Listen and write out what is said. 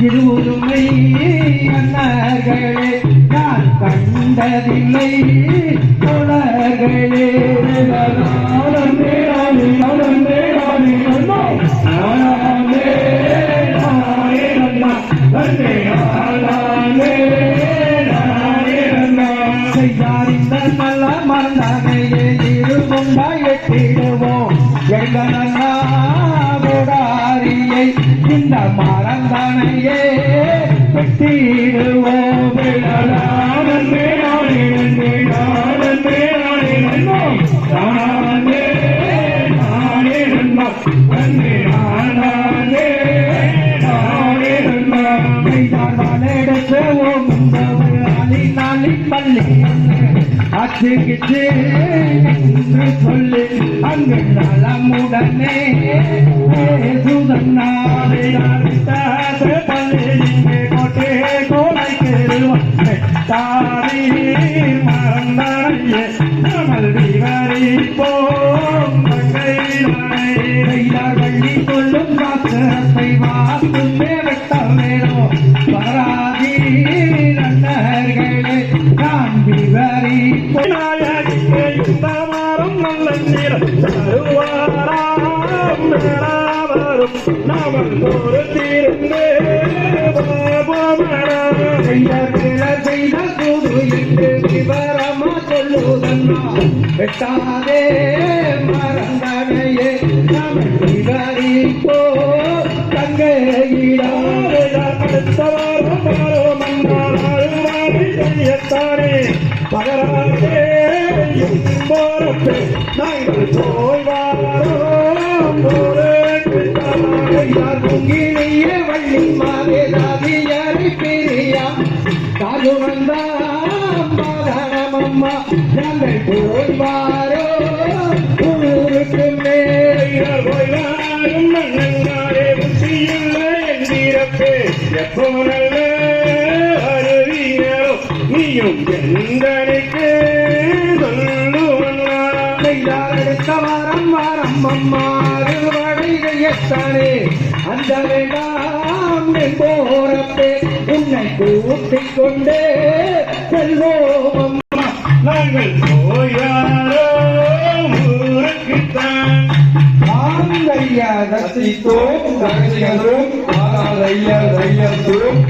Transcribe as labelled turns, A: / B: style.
A: இருமுறை அண்ணர்களே நான் கண்டதில்லை தோழர்களே. செய்தார் இந்த நல்ல மறந்தானையே இருமுண்டாய் வெட்டிடுவோம் எங்க அண்ணா இந்த மறந்தானையே வெட்டிடுவோம் நானே நானே நன்னே நானே நானே நானே பள்ளி. அச்சுக்கிட்டு சொல்லு சொல்லி அங்கு நலமுடனே சுதன்னாவே அடுத்த பள்ளியிலே கோட்டை கோலைக்கு தாரி மறந்தாயே அமல் விவரி போம் நன்னர்களே நான் விவரி
B: மாறும் நல்ல நீரம் தருவாராம் பெறாவரும் நாமல் பொறுத்திருந்து பாபமரம்
A: செய்த கூடு என்று விவரமா சொல்லுதன்னா வெட்டாதே மறந்தனையே விவரிப்போ
B: தானே செய்யத்தானே பகராதே நாங்கள் போய் வாரோம்
A: யார் வள்ளி மாதே தாதியாரி பிரியா? காது வந்தாம் அம்மா. நாங்கள் போய் வாரோ ஊருக்கு மேலே
B: போய்வாரும் மன்னங்காரே புத்தியுள்ள எப்போ நல்ல நீயும் எந்தனுக்கு சொல்லுவன்னா
A: அடுத்த வாரம் வாரம் அம்மா அறுவடைகையத்தானே அந்த வேண்டாம் போறப்பே உன்னை கூட்டிக் கொண்டே செல்வோம்
B: நாங்கள் போயாரோம் ஊருக்குத்தான்.
A: ஆனால் ஐயர் ஐயத்தும்